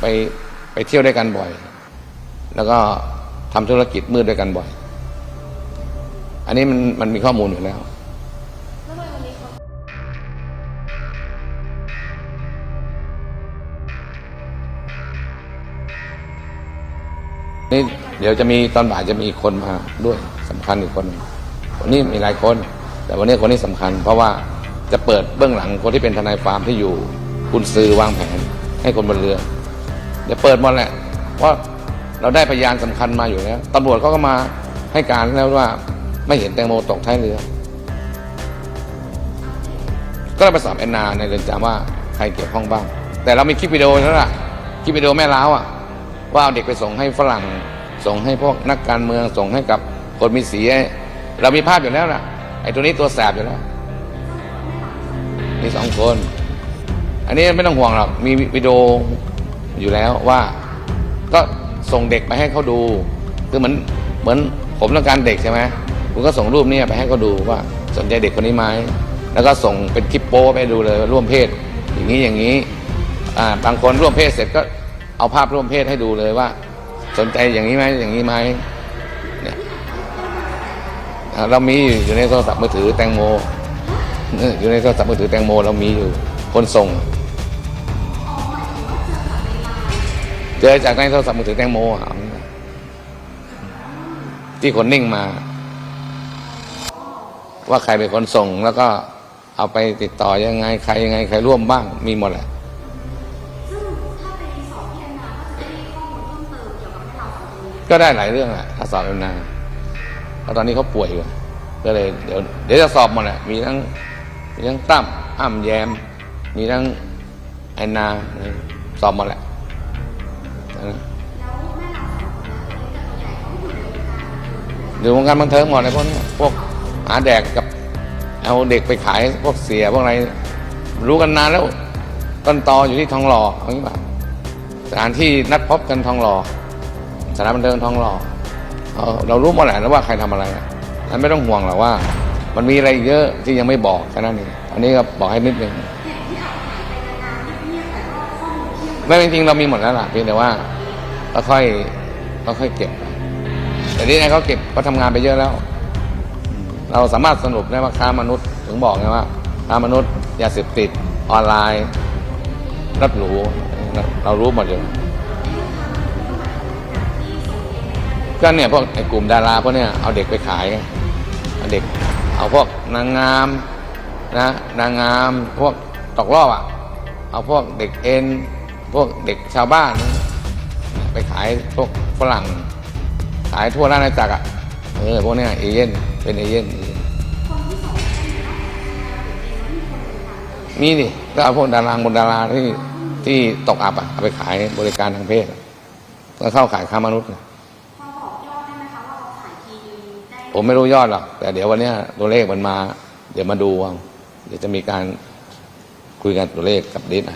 ไปไปเที่ยวด้วยกันบ่อย แล้วก็ทำธุรกิจมืดด้วยกันบ่อย อันนี้มันมันมีข้อมูลอยู่แล้วนี่เดี๋ยวจะมีตอนบ่ายจะมีคนมาด้วยสำคัญอีกคนหนึ่งวันนี้มีหลายคน แต่วันนี้คนนี้สำคัญ เพราะว่าจะเปิดเบื้องหลังคนที่เป็นทนายฟามที่อยู่คุณซื้อวางแผนให้คนบนเรือ ดี๋ยวเปิดหมดแหละเพราเราได้พยานสำคัญมาอยู่แล้วตำรวจเขาก็มาให้การแล้วว่าไม่เห็นแตงโมตกท้ายเรือ ก็เลยไปสอบแอนนาในเรือนจำว่าใครเกี่ยวข้องบ้าง แต่เรามีคลิปวิดีโอแล้วล่ะคลิปวิดีโอแม่ล้าวอะว่าเอาเด็กไปส่งให้ฝรั่ง ส่งให้พวกนักการเมืองส่งให้กับคนมีสีเรามีภาพอยู่แล้วนะไอ้ตัวนี้ตัวแสบอยู่แล้ว มีสองคน อันนี้ไม่ต้องห่วงหรอกมีวิดีโอ อยู่แล้วว่า ก็ส่งเด็กไปให้เขาดู คือเหมือนเหมือนผมต้องการเด็กใช่ไหมผมก็ส่งรูปเนี้ไปให้เขาดูว่าสนใจเด็กคนนี้ไหมแล้วก็ส่งเป็นคลิปโป้ไปดูเลยร่วมเพศ อย่างนี้อย่างนี้อ่าบางคนร่วมเพศเสร็จก็เอาภาพร่วมเพศให้ดูเลยว่า สนใจอย่างนี้ไหมอย่างนี้ไหมเนี่ยเรามีอยู่ในโทรศัพท์มือถือแตงโมเอออยู่ในโทรศัพท์มือถือแตงโมเรามีอยู่คนส่ง เจอจากในโทรศัพท์มือถือแตงโมอะที่คนนิ่งมา ว่าใครเป็นคนส่ง แล้วก็เอาไปติดต่อยังไง ใครยังไง ใครร่วมบ้าง มีหมดแหละซึ่งถ้าไปสอบที่แอนนาก็จะได้ข้อมูลเพิ่มเติมเกี่ยวกับให้เราสองคนนี้ก็ได้หลายเรื่องแหละถ้าสอบเป็นนาเพราะตอนนี้เขาป่วยอยู่ก็เลยเดี๋ยวเดี๋ยวจะสอบหมดแหละมีทั้งมีทั้งตั้มอ้ำแยม มีทั้งไอนาสอบหมดแหละ เล็กกับตัวใหญ่เขาอยู่วงการอยู่วงการบันเทิงหมดเลยพวกนี้พวกหาแดกกับเอาเด็กไปขายพวกเสียพวกอะไร รู้กันนานแล้วต้นตออยู่ที่ทองหล่อเอางี้ป่ะสถานที่นัดพบกันทองหล่อสถานบันเทิงทองหล่อเอาเรารู้หมดแหละนะว่าใครทำอะไรอะนั้นไม่ต้องห่วงหรอกว่า มันมีอะไรเยอะที่ยังไม่บอกแค่นั้นเองอันนี้ก็บอกให้นิดนึง ไม่จริงๆเรามีหมดแล้วล่ะเพียงแต่ว่าก็ค่อยก็ค่อยเก็บไปแต่ที่ไหนเขาเก็บก็ทำงานไปเยอะแล้ว เราสามารถสรุปได้ว่าค้ามนุษย์ถึงบอกไงว่าค้ามนุษย์ยาเสพติดออนไลน์รับรูเรารู้หมดอยู่ก็เนี่ยพวกไอ้กลุ่มดาราพวกเนี้ยเอาเด็กไปขายเอาเด็ก เอาพวกนางงามนะนางงามพวกตกรอบอะ เอาพวกเด็กเอ็น พวกเด็กชาวบ้าน ไปขายพวกฝรั่ง ขายทั่วราชอาณาจักรอะเออพวกเนี้ยเอเย่นเป็นเอเย่นเอเย่นคนที่สองเป็นนักแสดงหรือเป็นนักคนบริการเอ่ยมีดิก็เอาพวกดาราบนดาราที่ที่ตกอับอะเอาไปขายบริการทางเพศก็เข้าขายค้ามนุษย์นะพอบอกยอดได้ไหมคะว่าเราขายทีได้ผมไม่รู้ยอดหรอกแต่เดี๋ยววันนี้ตัวเลขมันมา เดี๋ยวมาดูเอาเดี๋ยวจะมีการคุยกันตัวเลขกับดีไอ